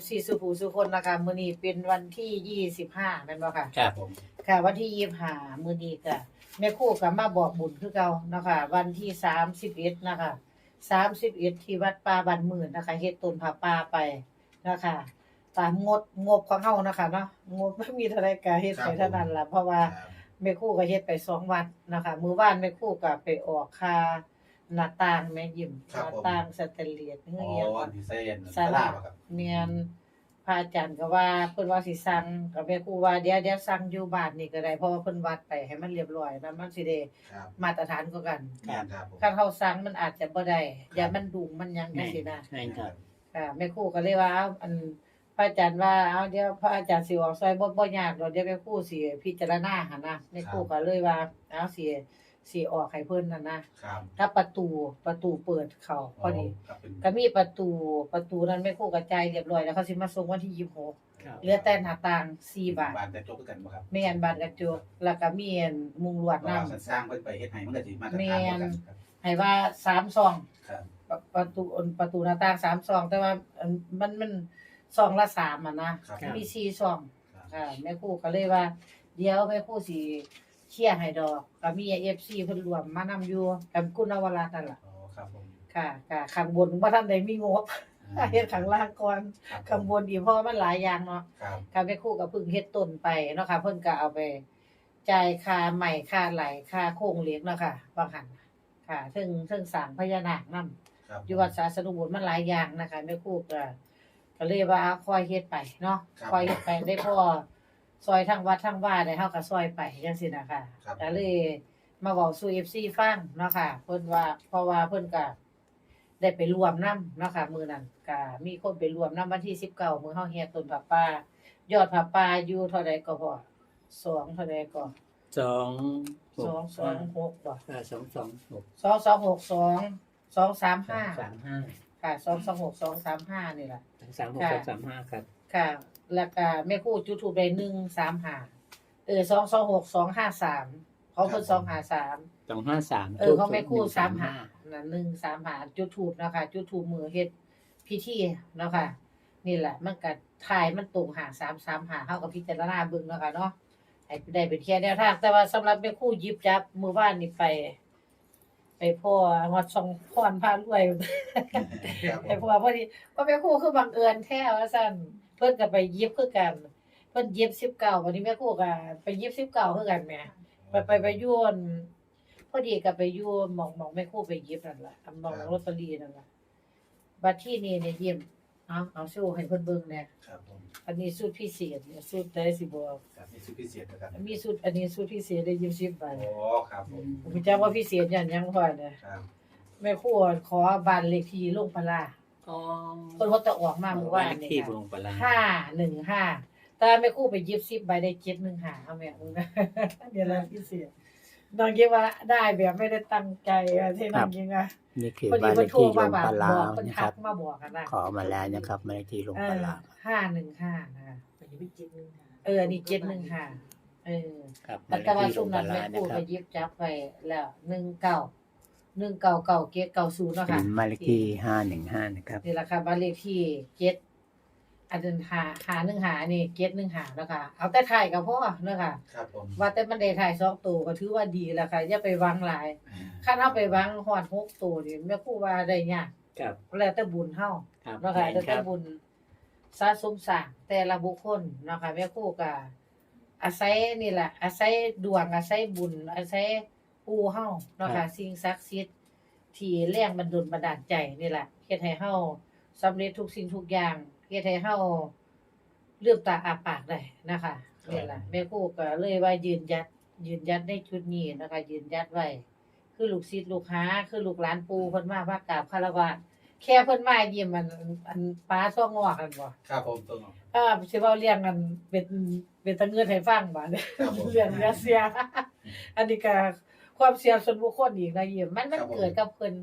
FC สุภูสุคนนะคะมื้อนี้เป็นวันที่25แม่นบ่ค่ะ ครับผมค่ะวันที่25มื้อนี้ก็แม่ครูก็มาบอกบุญคือเก่าเนาะค่ะวันที่31นะคะ31ที่วัดป่าบ้านหมื่นนะคะเฮ็ดต้นผ้าป่าไปนะคะตามงดงบของเฮานะคะเนาะงบไม่มีเท่าใดก็เฮ็ดไปเท่านั้นล่ะเพราะว่าครับแม่ครู่ก็เฮ็ดไปสองวัดนะคะ มื้อวานแม่ครู่ก็ไปออกค่า หน้าต่างแม่ยิ้มหครับน้าผม ต่างสแตนเลสอ๋เฮืออเอียงอันที่เส้นสาราครับเมียนพระอาจารย์ก็ว่าเพิ่นว่าสิสั่งก็แม่ครู่ว่าเดี๋ยวเดี๋ยวสั่งอยู่บ้านนี่ก็ได้เพราะว่าเพิ่นวัดไปให้มันเรียบร้อยแล้วมันสิได้ครับมาตรฐานกว่ากันครับครับผม คันเฮาสั่งมันอาจจะบ่ได้อย่ามันดุงมันหยังจังซี่นะ ใช่ครับ ค่ะแม่ครูก็เลยว่าเอาอันพระอาจารย์ว่าเอาเดี๋ยวพระอาจารย์สิออกซอยบ่บ่ยากดอกเดี๋ยวแม่ครูสิพิจารณาหั่นนะแม่ครูก็เลยว่าเอาสิ สิออกให้เพิ่นนั่นนะครับถ้าประตูประตูเปิดเข้าพอดีครับเป็นก็มีประตูประตูนั้นแม่ครูก็จ่ายเรียบร้อยแล้วเขาสิมาส่งวันที่26ครับเหลือแต่หน้าต่าง4บาทบานแต่จบกันบ่ครับแม่นบานกระจกแล้วก็มีอันมุงลวดว่านำสร้างเพิ่นไปเฮ็ดให้มันก็สิมาตรฐานแม่บ่นกันครับให้ว่า3ซองครับประประตูประตูหน้าต่าง3ซอง แต่ว่าอันมันมันซองละ3อะนะครับมีซีซองครับค่ะแม่ครูก็เลยว่า เดี๋ยวแม่ครูสิ เคลียร์ให้ดอกก็มี FC เพิ่นรวมมานำอยู่กับคุณนวรัตน์นั่นล่ะอ๋อครับผมค่ะค่ะข้างบนบ่ทันได้มีงบเฮ็ดข้างล่างก่อนครับข้างบนอีกเพราะว่ามันหลายอย่างเนาะครับค่ะแม่ครูก็เพิ่งเฮ็ดต้นไปเนาะค่ะเพิ่นก็เอาไปจ่ายค่าใหม่ค่าไหลค่าโครงเหล็กเนาะค่ะบางหันค่ะซึ่งซึ่งสร้างพญานาคนํครับอยู่วัดสาสนุบุญมันหลายอย่างนะคะแม่ครูก็ก็เลยว่าคอยเฮ็ดไปเนาะคอยเฮ็ดไปได้พ่อ ซอยทั้งวัดทั้งว่าได้เฮาก็ซอยไปจังซี่นะคะครับ ก็เลยมาเว้าสู่ FC ฟังเนาะค่ะเพิ่นว่าเพราะว่าเพิ่นก็ได้ไปรวมนํเนาะค่ะมื้อนั้นก็มีคนไปรวมนํวันที่ 19มื้อเฮาแห่ต้นผ้าป่ายอดผ้าป่าอยู่เท่าใดก็พอสองเท่าใดก็สองหสกองสองหกบ่อ่าสองสองหกสองสองหกสองสองสามสาห้ามสามห้าค่ะสองสองหกสองสามห้านี่แหละสองสามหกสองสามห้าครับ ค่ะ แล้วก็แม่ครู่จุดถูกได้หนึ่งสามห้าเออสองสองหกสองห้าสามเขาเพิ่นสองห้าสามสองห้าสามเออเขาแม่ครู่สามห้านั่นหนึ่งสามห้าจุดถูกนะคะจุดถูกมือเฮ็ดพิธีเนาะค่ะนี่แหละมันก็ทายมันตรงหาสามสามหาเฮากับพิจารณาเบิ่งเนาะค่ะเนาะให้ได้เป็นแค่แนวทางแต่ว่าสำหรับแม่ครู่หยิบจับมื้อวานนี่ไป ไปพ่อวัดทรงพรพารวยครับผไอ้มพวกพอดีว่าแม่ครูคือบังเอิญแท้ว่าซั่น เพิ่นก็ไปเย็บคือกัน เพิ่นเย็บ19วันนี้แม่ครูก็ไปเย็บ19คือกันแหม่ไปไปไปอยวนพอดีก็ไปอยู่หม่องหม่องแม่ครูไปเย็บนั่นล่ะหม่องลอตเตอรี่นั่นล่ะบัดที่นี่เนี่ยเยี่ยมเอาเอาโชว์ให้เพิ่นเบิ่งแหน่ครับผมอันนี้สูตรพิเศษเนี่ยสูตรได้สิบอกครับมีสุดพิเศษนะครับมีสูตรอันนี้สูตรพิเศษได้ยิบสิบใบโอ้ครับผมผมจำว่าพิเศษอย่างหยังพ่อเนี่ยครับ แม่ครูขอบ้านเลขที่ลงพลา อ๋อเพิ่นว่าจะออกมาเมื่อวานเลขนี่ที่ค่ะลงปลาห้าหนึ่งห้าแต่แม่ครู่ไปเย็บซิบใบได้เจ็ดหนึ่งหาเอาแม่มึงนะ เดี๋ยวเราพิเศษน้องคิดว่าได้แบบไม่ได้ตั้งใจอะที่น้องคิดว่านี่คือพอดีบ้านเลเพิ่นขโทรที่ลมางบอปกลาบอกวเพิ่นนะคทัรักบมาบอกกันนะขอมาแล้วนะครับบ้านเลขที่ลงปลาวห้าหนึ่งห้านะเอออันนี่เจ็ดหนึ่งห้าเออ ครับแต่บ้านเลว่าขที่ลช่วงงปนั้นลาแม่ครู่นะคไปรับเย็บจับไปแล้วหนึ่งเก้า หนึ่งเก้าเก้าเกตเก้าศูนย์เนาะเป็ค่ะนบ้านเลขที่ห้าหนึ่งห้านะครับ นี่แหละค่ะบ้านเลขที่เจ็ดอันนั้นหาหาหนึ่งหานี่เจ็ดหนึ่งหาแล้วค่ะ เอาแต่ถ่ายกับพ่อเนาะค่ะ ครับผมว่าแต่มันได้ถ่ายสองตัวก็ถือว่าดีแล้วค่ะอย่าไปหวังหลายคันเฮาไปหวังฮอดหกตัวนี่แม่ครูว่าได้ยากครับแล้วแต่บุญเฮา ครับเนาะค่ะแม่แล้วนคแต่รับบุญสะสมสร้างแต่ละบุคคลเนาะค่ะแม่ครูก็อาศัยนี่แหละอาศัยดวงอาศัยบุญอาศัย ปู่เฮาเนาะค่ะสิ่งศักดิ์สิทธิ์ที่แรงบันดลบันดาลใจนี่แหละเฮ็ดให้เฮาสำเร็จทุกสิ่งทุกอย่างเฮ็ดให้เฮาลืมตาอาปากได้นะคะนี่แหละแม่ครูก็เลยว่ายืนยัด ยืนยัดในชุดนี้นะคะ ยืนยัดไว้คือลูกศิษย์ลูกหาคือลูกหลานปู่เพิ่นมาว่ากราบคารวะแค่เพิ่นมาเยี่ยมมันอันป้าท่องงอกกันบ่ครับผมตรงอ่าสิเว้าเรียงกันเป็นเป็นตะเงินให้ฟังบ่เนี่ยครับผมเรื่องเรื่องเสียอันนี้ก็ ความเสียส่วนบุคคลอีกนะเยี่ยมมันมันเกิดกับเพิ่น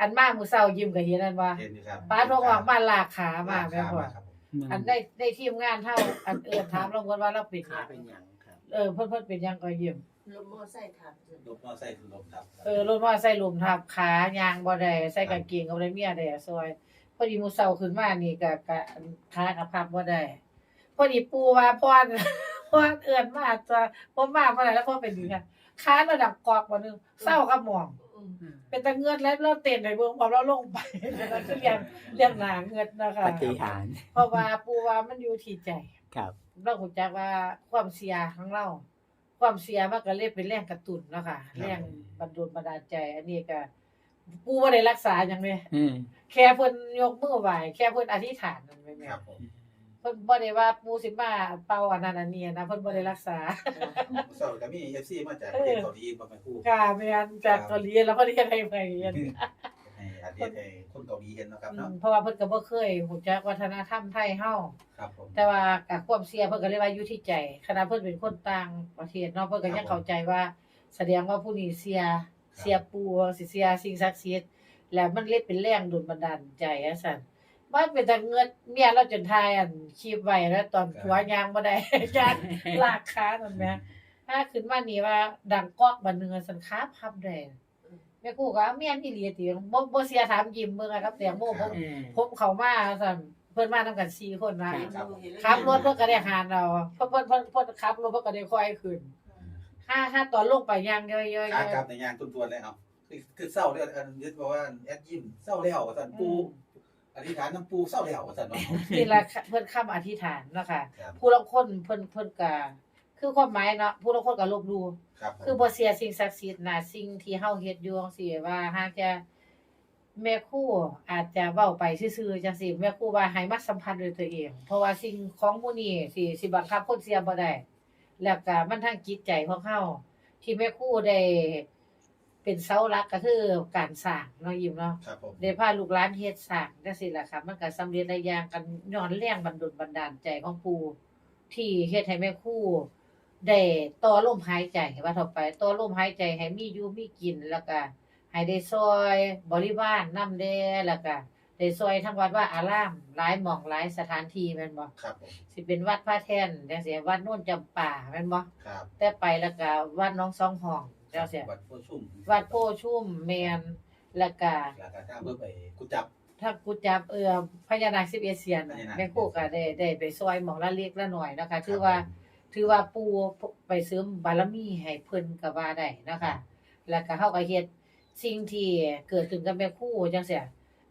อันมามื้อเช้ายิ้มก็เห็นนั่นว่าเห็นอยู่ครับป้าท่องงอกมาลากขามาแม่นบ่ครับผมอันได้ได้ทีมงานเฮาอันเอิ้นถามลงว่าเราเป็นหขายังเป็นหยังครับเออเพิ่นเพิ่นเป็นหยังก็เยี่ยมลมมอไซค์ทับลบมอไซค์คือลมทับเออรถว่าใส่หลุมทับขายางบ่ได้ใส่กางเกงก็บ่ได้เมียได้ซอย พอดีมื้อเช้าขึ้นมานี่ก็ก็ขากับพับบ่ได้พอดีปูว่าพ รพรเอื้อนมาจะบ่มาเมื่อไหร่แล้วพอเป็นดีค่ะขาระดับกอกบ่นึงเศร้ากับหมอง เป็นตะเงือดแล้วเราเต้นในเบื้องพอเราลงไปแล้วก็เรียงเรียงหนาเงือดนะคะปฏิหารย์เพราะว่าปูว่ามันอยู่ที่ใจ ครับ เรารู้จักว่าความเสียของเรา ความเสียมันก็เลยเป็นแรงกระตุ้นเนาะค่ะแรงบันดาลบันดาลใจ อันนี้ก็ปูบ่ได้รักษาหยังเลยอืม แค่เพิ่นยกมือไหว้แค่เพิ่นอธิษฐานนั่นแม่นครับผม เพิ่นบ่ได้ว่าปูสิมาเป่าอันนั้นอันนี้นะเพิ่นบ่ได้รักษา เสาร์ก็มีเอฟซีมาจากประเทศเกาหลีบ่แม่ครู่ค่ะแม่นจากเกาหลีแล้วเพิ่นเฮ็ดให้ไปเรียนให้อาเทศให้คนเกาหลีเห็นเนาะครับอืเนาะมเพราะว่าเพิ่นก็บ่เคยรู้จักวัฒนธรรมไทยเฮาครับผมแต่ว่ากับความเสียเพิ่นก็เลยว่าอยู่ที่ใจขณะเพิ่นเป็นคนต่างประเทศเนาะเพิ่นก็ยังเข้าใจว่า แสดงว่าผู้นี้เสียเสียปูสิเสียสิ่งศักดิ์สิทธิ์แล้วมันเลยเป็นแรงดลบันดาลใจอะซั่น ว่าเป็นตาเงินเมียเราจนทายอันคลิปไว้แล้ว ตอนผัวยางบ่ได้จานลากขานั่นแหมถ้าขึ้นมานี่ว่า ดังกอกบันเนือสันค้าพับได้แม่กูก็ว่าแม่นอีหลีติบ่บ่เสียถามยิ้มเบิ่งอะครับแตงโมผมอืมผมเข้ามาซั่นเพิ่นมานํกันสี่คนนะครับขับรถเพิ่นก็ได้หารเราเพิ่นเพิ่นเพิ่นเพิ่นขับรถเพิ่นก็ได้ค่อยขึ้นถ้าถ้าตอนลงไปย่างย่อยๆครับครับในงานตุนตัวเลยเอาคือคือเศร้าเลยอันยึดบอกว่าแอดยิ้มเศร้าแล้วว่าซั่นปู อธิษฐานน้ำปูเศร้าแล้วว่าซั่นเนาะ นี่ล่ะเพิ่นค้ำอธิษฐานเนาะค่ะ ครับ ผู้ลางคนเพิ่นเพิ่นก็คือความหมายเนาะผู้ลางคนก็ลบหลู่ครับผมคือบ่เสียสิ่งศักดิ์สิทธิ์น่ะสิ่งที่เฮาเฮ็ดอยู่จังซี่ว่าหากจะแม่ครูอาจจะเว้าไปซื่อๆจังซี่แม่ครูว่าให้มาสัมผัสด้วยตัวเอง เพราะว่าสิ่งของพวกนี้สิสิบังคับคนเสียบ่ได้แล้วก็มันทางจิตใจของเฮาที่แม่ครูได้ เป็นเสาหลักก็คือการสร้างเนาะยิ้มเนาะครับผมได้พาลูกหลานเฮ็ดสร้างจังซี่ล่ะค่ะมันก็สำเร็จได้อย่างกันย้อนแรงบันดลบันดาลใจของปู่ที่เฮ็ดให้แม่ครูได้ต่อลมหายใจว่าต่อไปต่อลมหายใจให้มีอยู่มีกินแล้วก็ให้ได้ซอยบริวารนำแดแล้วก็ได้ซอยทั้งวัดว่าอารามหลายหม่องหลายสถานที่แม่นบ่ครับผมสิเป็นวัดพระแท่นจังซี่วัดโน่นจำป่าแม่นบ่ครับแต่ไปแล้วก็วัดหน้องสองห้อง จังซี่วัดโพชุ่มวัดโพชุ่มแม่นแล้วก็แล้วก็ทางเพิ่นไปกุจับ ถ้ากูจับเออพญานาคสิบเอเซียนน่ะพญานาค แม่ครู่ก็ได้ได้ไปซอยหมองละเล็กละหน่อยนะคะ ถือว่า ถือว่าปูไปเสริมบารมีให้เพิ่นก็ว่าได้นะคะ แล้วก็เฮาก็เฮ็ดสิ่งที่เกิดขึ้นกับแม่ครู่จังซี่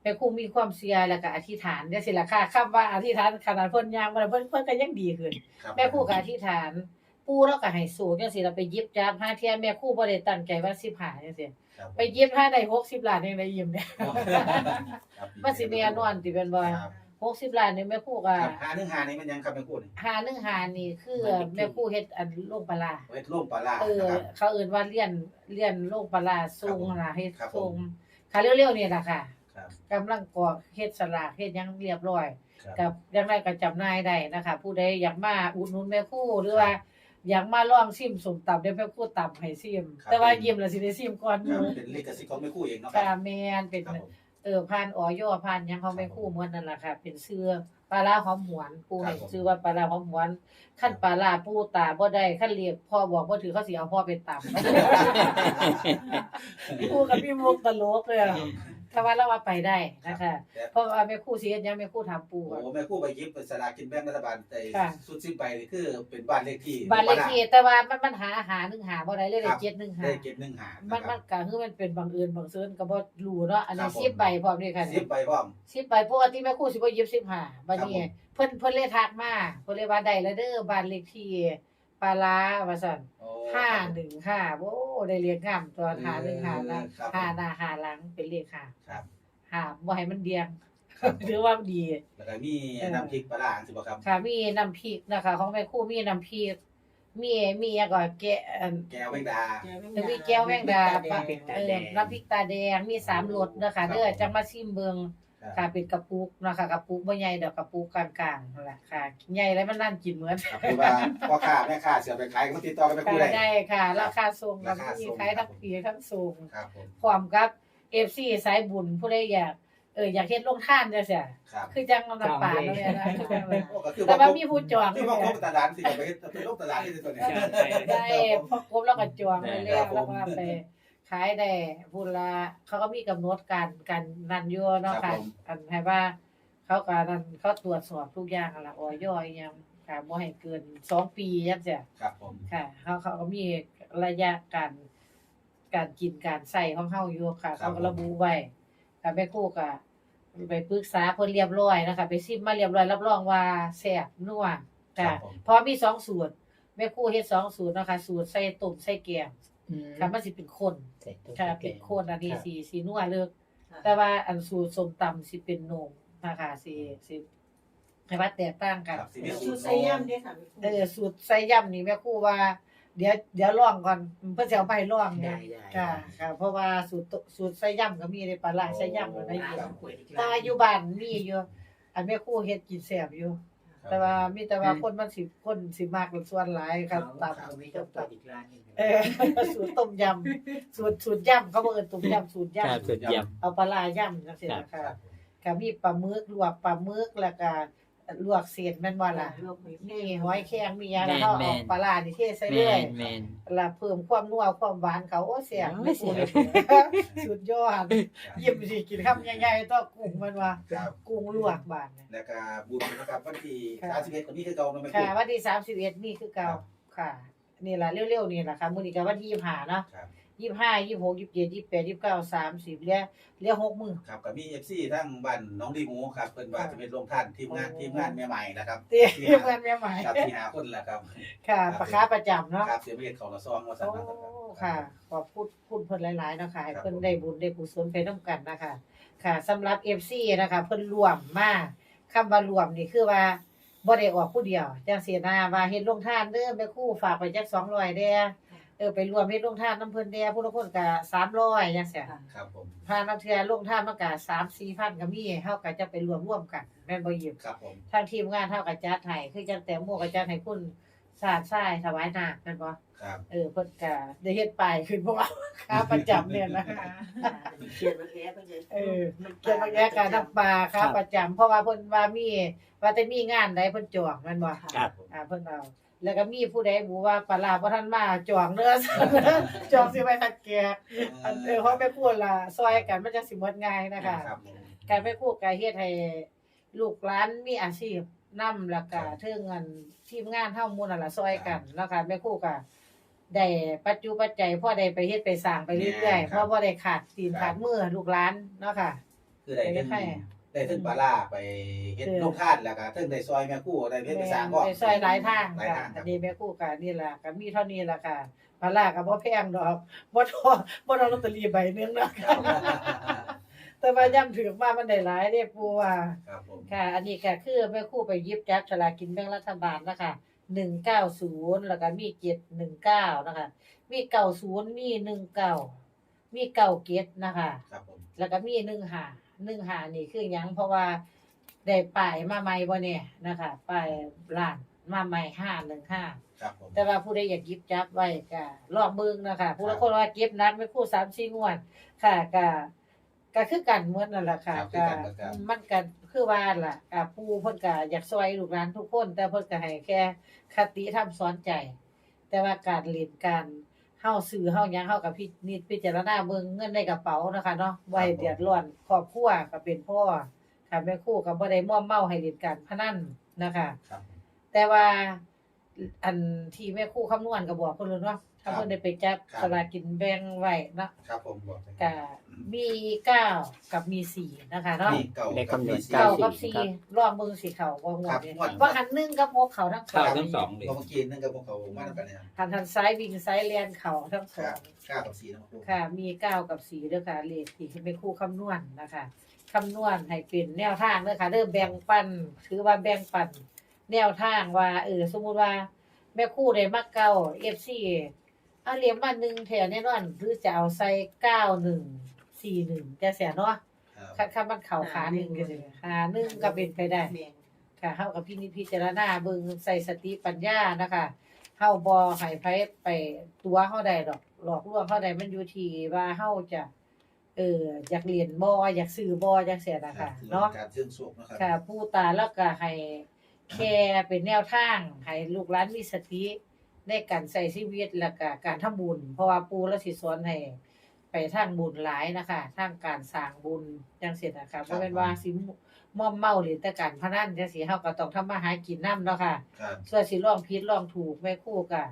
แม่ครู่มีความเชื่อแล้วก็อธิษฐานจังซี่ล่ะค่ะคำว่าอธิษฐานขนาดเพิ่นย่างบ่ได้เพิ่นเพิ่นก็ยังดีขึ้นรับแม่ครู่ก็อธิษฐาน ปู่เราก็ให้สูงจังซี่เราไปหยิบจับหาเที่ยแม่ครู่บ่ได้ตั้งใจว่า15จังซี่ครับไปหยิบหาได้60ล้านยังได้ยิ้มเนี่ยครับมันสิแม่นอนติเป็นบ่ครับหกสิบล้านนี่แม่ครู่ก็ครับหาเนื้อหานี่มันยังครับแม่ครู่นี่หาหนึ่งหานี่คือแม่ครู่เฮ็ดอันโรงปลาร้าเฮ็ดร่มปลาร้าเออ นะครับ เขาเอิ้นว่าเลี้ยนเลี้ยนโรงปลาร้าทรงครับผมน่ะเฮ็ดครับทผรงมค่ะเร็วๆนี่ล่ะค่ะครับ กำลังกรอกเฮ็ดสลากเฮ็ดหยังเรียบร้อย ครับ กับยังไงก็จำหน่ายได้นะคะ ผู้ใดอยากมาอุดหนุนแม่ครู่หรือว่า อยากมาลองชิมส้มตำเดี๋ยวแม่ครู่ตำให้ชิม ครับ แต่ว่ายิ้มแล้วสิได้ชิมก่อนหครัมู่บเป็นลิขสิทธิ์ของแม่ครู่เองเนาะคค่ะรับแม่นเป็นครับผมเออผ่านออยผ่านหยังเขาไม่คู่เหมือนนั่นแหละค่ะ เป็นเสื้อปลาร้าหอมหวนปูให้ชื่อว่าปลาร้าหอมหวนขั้นปลาร้าปูตาบ่ได้ขั้นเรียกพ่อบอกว่าถือเขาสิเอาพ่อไปตำ ปูกับพี่มุกตลกเลยอะ ถ้าว่าเราว่าไปได้นะคะแต่เพราะว่าแม่คู่สิเฮ็ดหยังแม่คู่ถามปูก่อนโอ้แม่ครู่ไปหยิบสลากกินแบ่งรัฐบาลแต่ค่ะ สุดสิ้นไปนี่คือเป็นบ้านเลขที่บ้านเลขที่แต่ว่ามันมันหาหาหนึ่งหาบ่ได้เลยได้เจ็ดหนึ่งหาได้เก็บหนึ่งหามันนะคมัรันบก็คือมันเป็นบังเอิญบังเซิญก็บ่รู้เนาะอันนี้ครับผมสิบใบพร้อมนี่ค่ะสิบใบพร้อม สิบใบปกติแม่ครู่สิบ่หยิบ15บัดนี้ครับผม เพิ่นเพิ่นเลยทักมาเพิ่นเลยว่าได้แล้วเด้อบ้านเลขที่ ปลาร้าว่าซั่นโอ้515โอ้ได้เรียงงามตัวหาหนึ่งหาละครับหาหน้าหาหลังเป็นเลขห้าครับหาบ่ให้มันเดียงครับถือว่าดี แล้วก็มีน้ำพริกปลาร้าสิบ่ครับ ค่ะมีน้ำพริกนะคะ ของแม่ครู่มีน้ำพริก มีมีหยังก็แกะอัน แก้วแมงดาจะมีแก้วแมงดาปะน้ำพริกตาเอแดองน้ำพริกตาแดงมีสามรสเด้อค่ะเด้อจังมาชิมเบิ่ง ครับค่ะเป็นกระปุกนะคะกระปุกบ่ใหญ่ดอกกระปุกกลางๆนั่นแหละค่ะใหญ่แล้วมันนั่นกินเหมือนครับคือว่าพ่อค้าแม่ค้าเสียไปขายก็มาติดต่อกันไปค่ะคู่ได้ได้ค่ะ ราคาส่งก็ราคาส่มีงขายทั้งปีทั้งส่งครับผมพร้อมกับ FC สายบุญผู้ใดอยากเอออยากเฮ็ดลงทานจังซี่ครับคือจังน้ำปลาแล้วเนี่ยนะคือจังเลยโอ้ก็คือแต่ว่าว่ามีผู้จองคือว่าครบตลาดสิไปเฮ็ดไปลงตลาดที่ตัวนี้ได้พอกบแล้วก็จองไปแล้วแล้วก็ไป ขายได้พุ่นละเขาก็มีกำหนดการการนันอยู่เนาะครัค่ะบผมอันให้ว่า เขาก็นั่นเขาตรวจสอบทุกอย่างนั่นล่ะออยอีหยังค่ะบ่ให้เกินสองปีจังซี่ครับผมค่ะเขาเขาก็มีระยะการการกินการใส่ของเฮาอยู่ค่ะ เขาก็ระบุไว้ค่ะแม่ครูก็ไปปรึกษาเพิ่นเรียบร้อยนะคะ ไปซิมมาเรียบร้อยรับรองว่าแซ่บนัวครัค่ะบผมเพราะมีสองสูตรแม่ครูเฮ็ดสองสูตรเนาะค่ะสูตรใส่ต้มใส่แกง ค่ะมันสิเป็นคนใส่ตู้ค่ะเป็นคนอันนี้ครับสีสีนัวเลิก แต่ว่าอันสูตรส้มตำสิเป็นนมนะคะสิสิให้ว่าแตกต่างกันครับสิมีสูตรใส่ย่ำด้วยค่ะเออสูตรใส่ย่ำนี่แม่ครูว่า เดี๋ยวเดี๋ยวลองก่อนเพื่อจะเอาไปลองได้เนี่ยได้ค่ะค่ะ เพราะว่าสูตรสูตรใส่ย่ำก็มีในปลาร้าใส่ย่ำก็ได้อยู่ครับแตาอยู่บ้านมีอยู่อันแม่ครูเฮ็ดกินแซ่บอยู่ แต่ว่ามีแต่ว่าคนมันสิคนสิมากส่วนหลายครับตามเขาไม่ต้องเปิดอีกร้านหนึงเออสูตรต้มยำสูตรสูตรยำเขาบอกเอิ้นต้มยำสูตรครับยำสุดเยี่ยมเอาปลาร้าย่ำจังซี่ครับนะคะก็มีปลาหมึกลวกปลาหมึกแล้วก็ ลวกเศษแม่นบ่ล่ะมีหอยแครงมีหยังแล้วเขาเอาปลาร้านี่เทใส่แมเรื่อยนแมนแล้วเพิ่มความนัวความหวานเขาโอ้แซ่บโอ้ไม่แซ่พูดบเลยสุดยอดยิ้มสิกินคำใหญ่ๆต้องกุ้งมันว่าครับกุ้งลวกบาดเนี่ยแล้วก็บุญนะครับวันที่ค่ะสามสิบเอ็ดคนนี้คือเก่าเนาะแม่ครู ค่ะ วันที่31นี่คือเก่าครับ ค่ะ นี่ล่ะเร็วๆนี่ล่ะค่ะมื้อนี้ก็วันที่25เนาะครับ ยี่สิบห้ายี่สิบหกยี่สิบเจ็ดยี่สิบแปดยี่สิบเก้าสามสิบเหลือเหลือหกมือครับกับมีเอฟซีทั้งบ้านน้องดีหมูครับเป็นว่าค่ะจะเป็นลงท่านทีมงานโอ้ ทีมงานแม่ใหม่นะครับเตี้ยที่เรียกหากันแม่ใหม่ครับที่หาคนแหละครับค่ะครับประคาประจำเนาะครับเสียเมียเขาละซองว่าสั่นโอ้นะครับ ค่ะ ขอบพูดพูดเพิ่นหลายๆเนาะค่ะให้ครับเพิ่นได้บุญได้กุศลไปนํกันนะคะค่ะสำหรับ FC นะคะเพิ่นรวมมาคำว่ารวมนี่คือว่าบ่ได้ออกผู้เดียวจังซี่นะว่าเฮ็ดลงทานเด้อแม่ครูฝากไปจัก200เด้อ เออไปรวมเฮ็ดลงทานนํเพิ่นเด้อผู้ละคนก็300จังซี่ครับผมพานักเทือลงทานมันก็3-4,000ก็มีเฮาก็จะไปรวมร่วมกันแม่นบ่ยิบครับผมทางทีมงานเท่ากับจัดให้คือจังแต่หมวกกับจัดให้คุณสาดทรายถวายนาคแม่นบ่ครับเออเพิ่นก็ได้เฮ็ดป้ายขึ้นเพราะว่าค้าประจำเนี่ยนะเขียนมาแอบไปเลยเออเกี่ยวกับแยกการน้ำปลาค้าประจำเพราะว่าเพิ่นว่ามีว่าแต่มีงานใดเพิ่นจองแม่นบ่ครับอ่าเพิ่นเอา แล้วก็มีผู้ใดบอกว่าปลาร้าบ่ทันมาจองเด้อ จองสิไว้ทักแกกอันเออเพราะแม่พูดล่ะซอยกันมันจะสิหมดง่ายนะคะ ครับผมการไปคู่การเฮ็ดให้ลูกหลานมีอาชีพนำแล้วก็เทิงเงินทีมงานเฮาหมู่นั่นล่ะซอยกันแล้วค่ะแม่ครูก็ได้ปัจจุปัจจัยพ่อได้ไปเฮ็ดไปสร้างไปเรื่อยๆเพราะบ่ได้ขาดตีนขาดมือลูกหลานเนาะค่ะ คือได้ไปถึงให้ ได้ถึงปลาล่าไปเฮ็ดลงท่านแล้วก็ถึงได้ซอยแม่คู่ได้เฮ็ดไปสร้างก็ได้ซอยหลายทางหลายค่ะทางคอัรับนนี้แม่ครูก็นี่ล่ะก็มีเท่านี้ล่ะค่ะปลาร้าก็บ่แพงดอกบ่ทอบ่ทอลอตเตอรี่ใบหนึงเนาะแต่ว่าย่ำถือมามันได้หลายเด้ปู่ว่า ครับผมค่ะ อันนี้ก็คือแม่ครู่ไปหยิบจับฉลากกินแบ่งรัฐบาลนะคะหนึ่งเก้าศูนย์แล้วก็มีเจ็ดหนึ่งเก้านะคะ มีเก้าศูนย์มีหนึ่งเก้ามีเก้าเกตนะคะ ครับผมแล้วก็มีหนึ่งหา หนึ่งหานี่คือหยังเพราะว่าได้ป้ายมาใหม่บ่เนี่ยนะคะป้ายร้านมาใหม่ห้าหนึ่งห้าครับผม แต่ว่าผู้ใดอยากหยิบจับไว้ก็ลองเบิ่งนะคะผู้ละคนว่าเก็บนัดไม่คู่สามสี่งวด ค่ะก็ก็คือกันเหมือนนั่นแหละค่ะครับคือก็กันกับกันมันก็คือว่าล่ะก็ผู้เพิ่นก็อยากซอยลูกหลานทุกคน แต่เพิ่นก็ให้แค่คติธรรมสอนใจ แต่ว่าการเรียนการ เฮาซื้อเฮาหยังเฮากับพินิจพิจารณาเบิ่งเงินในกระเป๋านะคะเนาะไว้เดือดร้อนครอบครัวก็เป็นพ่อค่ะแม่ครูก็บ่ได้ม่อมเมาให้เล่นการพนันนะคะ ครับแต่ว่า อันที่แม่ครู่คำนวณก็บอกเพิ่นเลยเนาะถ้าเพิ่นได้ไปจับครับสลากกินแบ่งไว้เนาะครับผมบอกเลยก็มีเก้ากับมีสี่นะคะเนาะนี่เก่าเลขคำนวณมีสี่ เก้ากับสี่สี่ครับลองเบิ่งสิเขาบ่งวดเนี่ยครับงวดว่าหันหนึงกับพกเขาทั้งสเข้าองทั้งสองเลย เมื่อกี้นั่นกับพวกเขามาทำกันเนี่ยหันทันซ้ายวิ่งซ้ายเลียนเขาทั้งสคอรับง เก้ากับสี่นะครูค่ะมีเก้ากับสี่เด้อค่ะเลขที่แม่ครู่คำนวณนะคะคำนวณให้เป็นแนวทางเด้อค่ะเด้อแบ่งปันถือว่าแบ่งปัน แนวทางว่าเออสมมุติว่า แม่ครู่ได้มาเก้า FC เอาเหรียญมาหนึ่งแถวแน่นอนหรือจะเอาใส่เก้าหนึ่งสี่หนึ่งจะเสียเนาะครับคัดคัมันเข่าขาหนึ่งก็สิหาหนึ่งก็เป็นไปได้ค่ะเฮากับพี่นิจพิจารณาเบิ่งใส่สติปัญญานะคะเฮาบ่ให้ไผไปตัวเฮาได้ดอกหลอกลวงเฮาได้มันอยู่ที่ว่าเฮาจะเอออยากเรียนบ่อยากซื้อบ่จังซี่นะคะเนาะการเชื่องสุกนะครับค่ะผู้ตาแล้วก็ให้ แค่เป็นแนวทางให้ลูกหลานมีสติในการใช้ชีวิตแล้วก็การทำบุญ เพราะว่าปู่แล้วสิสอนให้ทางบุญหลายนะคะทางการสร้างบุญจังซี่นะคะบ่แม่นว่าสิม่อมเมาหรือแต่การพนันจังซี่เฮาก็ต้องทำมาหากินนำเนาะค่ะ ครับ ส่วนสิลองผิดลองถูกแม่ครู่ก็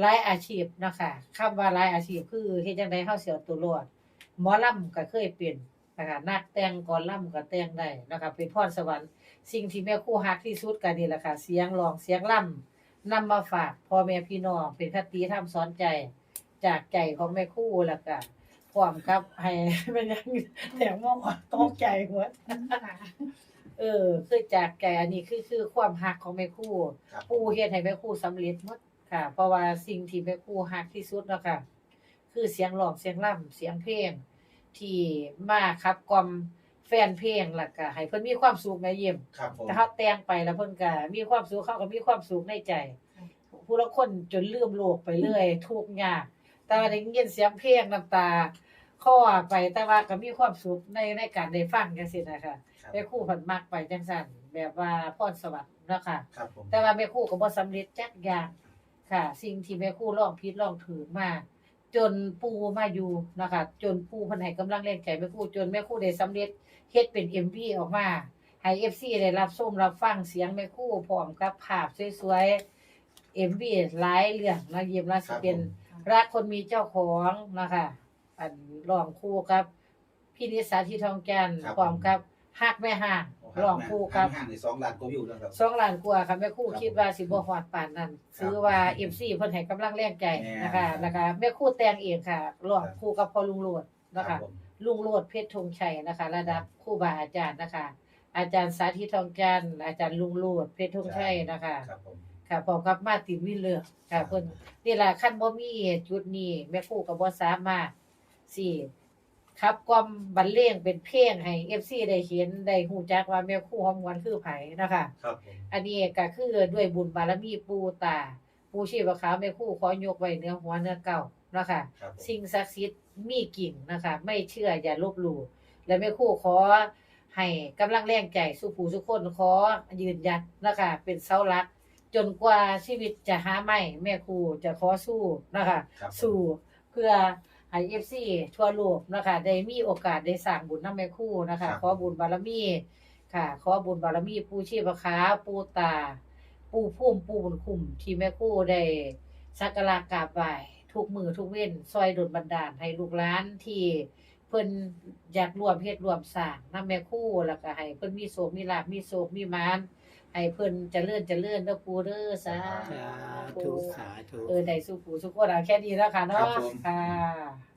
หลายอาชีพเนาะค่ะคำว่าหลายอาชีพคือเฮ็ดจังได๋เฮาสิเอาตัวรอดหมอลำก็เคยเป็นนะคะนักแต่งก่อนลำก็แต่งได้นะคะเป็นพรสวรรค์ สิ่งที่แม่ครู่ฮักที่สุดก็นี่แหละค่ะ เสียงร้องเสียงลำนำมาฝากพ่อแม่พี่น้องเป็นคติธรรมสอนใจ จากใจของแม่ครู่แล้วก็พร้อมครับให้มันยังแต่มองว่าตกใจหัวเออ คือจากใจอันนี้คือคือความฮักของแม่ครู่ครับปู่เฮ็ดให้แม่ครู่สำเร็จหมดค่ะ เพราะว่าสิ่งที่แม่ครู่ฮักที่สุดเนาะค่ะ คือเสียงร้องเสียงร่ำเสียงเพลงที่มาขับกล่อม แฟนเพลงแล้วก็ให้เพิ่นมีความสุขแม่เยี่ยมครับผม แต่เขาแต่งไปแล้วเพิ่นก็มีความสุขเขาก็มีความสุขในใจ ผู้ละคนจนลืมโลกไปเรื่อยทุกข์ยาก แต่ว่าได้ยินเสียงเพลงน้ำตาคลอไปแต่ว่าก็มีความสุขในในการได้ฟังจังซี่นะคะครับ แม่ครู่เพิ่นมักไปจังซั่นแบบว่าพรสวรรค์เนาะค่ะ ครับผม แต่ว่าแม่ครู่ก็บ่สำเร็จจักอย่างค่ะ สิ่งที่แม่ครู่ลองผิดลองถูกมา จนปู่มาอยู่นะคะจนปู่เพิ่นให้กำลังแรงใจแม่ครู่จนแม่ครู่ได้สำเร็จเฮ็ดเป็น MV ออกมาให้ FC ได้รับชมรับฟังเสียงแม่ครู่พร้อมกับภาพสวยๆ MV หลายเรื่องนะเยี่ยมละสิเป็นรักคนมีเจ้าของนะคะอันร้องคู่กับพี่นิสาที่ทองแก่นพร้อมกับฮักแม่ห่าง ร้องคู่กับห่างในสองล้านกว่าวิวแล้วครับสองล้านกว่าค่ะแม่ครู่ครับคิดว่าสิบ่ฮอดปานนั้นครับซื้อว่า FC เพิ่นให้กำลังแรงใจนะคะแม่นแล้วก็แม่ครู่แต่งเองค่ะร้องครับคู่กับพ่อลุงโลดครันะบคะผมลุงโลดเพชรธงชัยนะคะ ระดับครูบาอาจารย์นะคะ อาจารย์สาธิตทองจันทร์อาจารย์ลุงโลดเพชรธงชัยนะคะ ครับผมค่ะพร้อมกับมาร์ตินวิลเลอร์ค่ะเพิ่นนี่ล่ะคันบ่มีจุดนี้แม่ครู่ก็บ่สามารถสิ ครับกล่อมบรรเลงเป็นเพลงให้ FC ได้เห็นได้ฮู้จักว่าแม่ครู่ฮอมวนคือไผนะคะครับผมอันนี้ก็คือด้วยบุญบารมีปู่ตา ปู่ชีพขาวแม่ครู่ขอยกไว้เหนือหัวเหนือเก่าเนาะคะ ครับผมสิ่งศักดิ์สิทธิ์มีกิ่งนะคะ ไม่เชื่ออย่าลบหลู่และแม่ครู่ขอให้กำลังแรงใจสู่ผู้ทุกคนขอยืนยันนะคะ เป็นเสาหลัก จนกว่าชีวิตจะหาไม่แม่ครู่จะขอสู้นะคะ ครับผม สู่เพื่อ ให้ FC ทั่วโลกนะคะได้มีโอกาสได้สร้างบุญนำแม่ครู่นะคะขอบุญบารมีค่ะ ขอบุญบารมีปู่ชีพขาวปู่ตา ปู่พุ่มปู่บุญคุ้มที่แม่ครู่ได้สักการะกราบไหว้ทุกมือทุกเว้นซอยดลบันดาลให้ลูกหลานที่เพิ่นอยากรวมเฮ็ดรวมสร้างนำแม่ครู่แล้วก็ให้เพิ่นมีโศกมีลาภมีโศกมีหมาน ให้เพิ่นเจริญเจริญเด้อปู่เด้อสาสาธุธุสาธุ เออได้สู้ปู่สู้คนเอาแค่นี้แล้วค่ะครัเนาะบผม ค่ะ